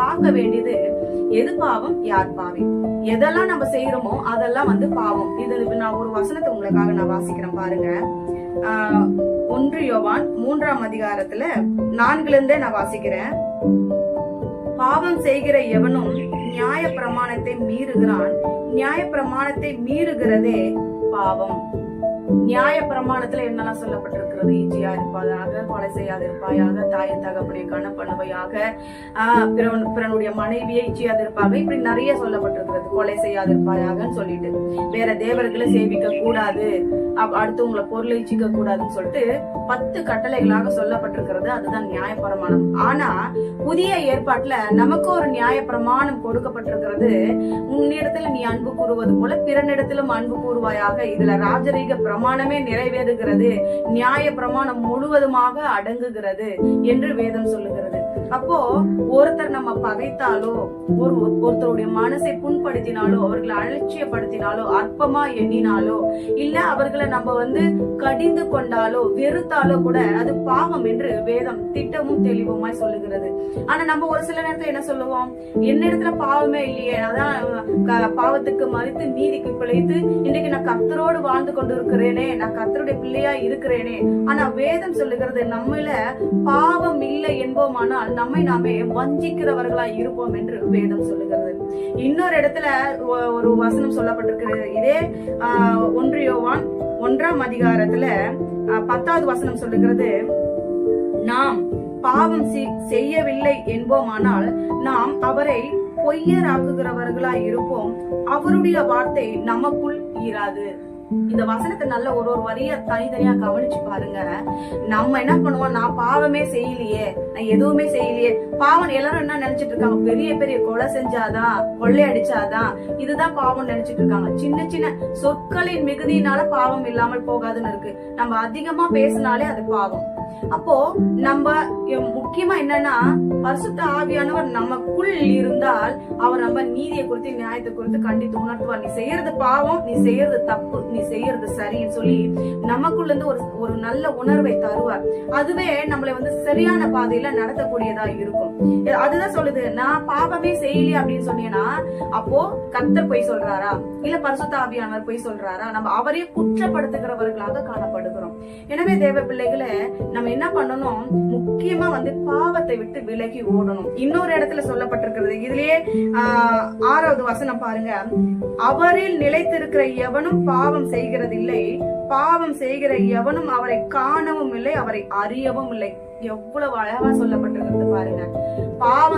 பார்க்க வேண்டியது. எது பாவம்? யார் பாவி? எதெல்லாம் நம்ம செய்யறோமோ அதெல்லாம் வந்து பாவம். இது நான் ஒரு வசனத்தை உங்களுக்காக நான் வாசிக்கிறேன் பாருங்க. ஒன்று யோவான் மூன்றாம் அதிகாரத்துல நான்குல இருந்தே நான் வாசிக்கிறேன். பாவம் செய்கிற எவனும் நியாய பிரமாணத்தை மீறுகிறான். நியாய பிரமாணத்தை மீறுகிறதே பாவம். நியாய பிரமாணத்துல என்னெல்லாம் சொல்லப்பட்டிருக்கிறது? ஈஜியா இருப்பதாக கொலை செய்யாது இருப்பாயாக தாய தகப்பனை கண பிறன் பிறனுடைய மனைவியை இச்சியாது இருப்பாங்க இப்படி நிறைய சொல்லப்பட்டிருக்கிறது. கொலை செய்யாது இருப்பாயாகன்னு சொல்லிட்டு. வேற தேவர்களை சேவிக்க கூடாது. அடுத்தவங்களை பொருளை இச்சிக்க கூடாதுன்னு சொல்லிட்டு பத்து கட்டளைகளாக சொல்லப்பட்டிருக்கிறது. அதுதான் நியாய பிரமாணம் ஆனா புதிய ஏற்பாட்டுல நமக்கு ஒரு நியாய பிரமாணம் கொடுக்கப்பட்டிருக்கிறது. உன்னிடத்துல நீ அன்பு கூறுவது போல பிறனிடத்திலும் அன்பு கூறுவாயாக. இதுல ராஜரீக பிரமாணமே நிறைவேறுகிறது. நியாய பிரமாணம் முழுவதுமாக அடங்குகிறது என்று வேதம் சொல்லுகிறது. அப்போ ஒருத்தர் நம்ம பகைத்தாலோ ஒரு ஒருத்தருடைய மனசை புண்படுத்தினாலோ அவர்களை அலட்சியப்படுத்தினாலோ அற்பமா எண்ணினாலோ இல்ல அவர்களை நம்ம வந்து கடிந்து கொண்டாலோ வெறுத்தாலோ கூட அது பாவம் என்று வேதம் திட்டமும் தெளிவுமாய் சொல்லுகிறது. ஆனா நம்ம ஒரு சில நேரத்துல என்ன சொல்லுவோம்? என்ன இடத்துல பாவமே இல்லையே அதான் பாவத்துக்கு மறித்து நீதிக்கு பிழைத்து இன்னைக்கு நான் கத்தரோடு வாழ்ந்து கொண்டு இருக்கிறேனே நான் கத்தருடைய பிள்ளையா இருக்கிறேனே. ஆனா வேதம் சொல்லுகிறது நம்மள பாவம் இல்லை என்போமானால் நம்மை நாமே வஞ்சிக்கிறவர்களா இருப்போம் என்று வேதம் சொல்லுகிறது. இன்னொரு இடத்துல ஒரு வசனம் சொல்லப்பட்டிருக்கிறது. இதே ஆஹ், ஒன்று யோவான் ஒன்றாம் அதிகாரத்துல பத்தாவது வசனம் சொல்லுகிறது. நாம் பாவம் செய்யவில்லை என்போமானால் நாம் அவரை பொய்யராக்குகிறவர்களா இருப்போம். அவருடைய வார்த்தை நமக்குள் ஈராது இந்த வசனத்தை நல்ல ஒரு ஒரு வரிய தனித்தனியா கவனிச்சு பாருங்க. நம்ம என்ன பண்ணுவோம்? நான் பாவமே செய்யலையே. நான் எதுவுமே செய்யலையே. பாவம் எல்லாரும் என்ன நினைச்சிட்டு இருக்காங்க? பெரிய பெரிய கொலை செஞ்சாதான் கொள்ளை அடிச்சாதான் இதுதான் பாவம் நினைச்சிட்டு இருக்காங்க. சின்ன சின்ன சொற்களின் மிகுதியினால பாவம் இல்லாமல் போகாதுன்னு இருக்கு. நம்ம அதிகமா பேசினாலே அது பாவம். அப்போ நம்ம முக்கியமா என்னன்னா பரிசுத்த ஆவியானவர் நமக்குள் இருந்தால் அவர் நம்ம நீதியை குறித்து நியாயத்தை குறித்து கண்டித்து உணர்த்துவார். நீ செய்யறது பாவம் நீ செய்யறது தப்பு. செய்யறது சரின்னு சொல்லி நமக்குள்ள இருந்து ஒரு ஒரு நல்ல உணர்வை தருவார். அதுவே நம்மளை வந்து சரியான பாதையில நடத்தக்கூடியதா இருக்கும். அதுதான் சொல்லுது நான் பாவமே செய்யலையே அப்படின்னு சொன்னீங்கன்னா அப்போ கத்தர் போய் சொல்றாரா? இல்ல பரிசுத்தாபியானவர் போய் சொல்றாரா? நம்ம அவரே குற்றப்படுத்துகிறவர்களாக காணப்படுகிறோம். எனவே தேவ பிள்ளைகளை நம்ம என்ன பண்ணணும்? முக்கியமா வந்து பாவத்தை விட்டு விலகி ஓடணும். இன்னொரு இடத்துல சொல்லப்பட்டிருக்கிறது. இதுலயே ஆறாவது வசனம் பாருங்க. அவரில் நிலைத்திருக்கிற எவனும் பாவம் செய்கிறதில்லை. பாவம் செய்கிற எவனும் அவரை காணவும் இல்லை அவரை அறியவும் இல்லை. எவ்வளவு அழகா சொல்லப்பட்டிருக்கிறது பாருங்க. பாவம்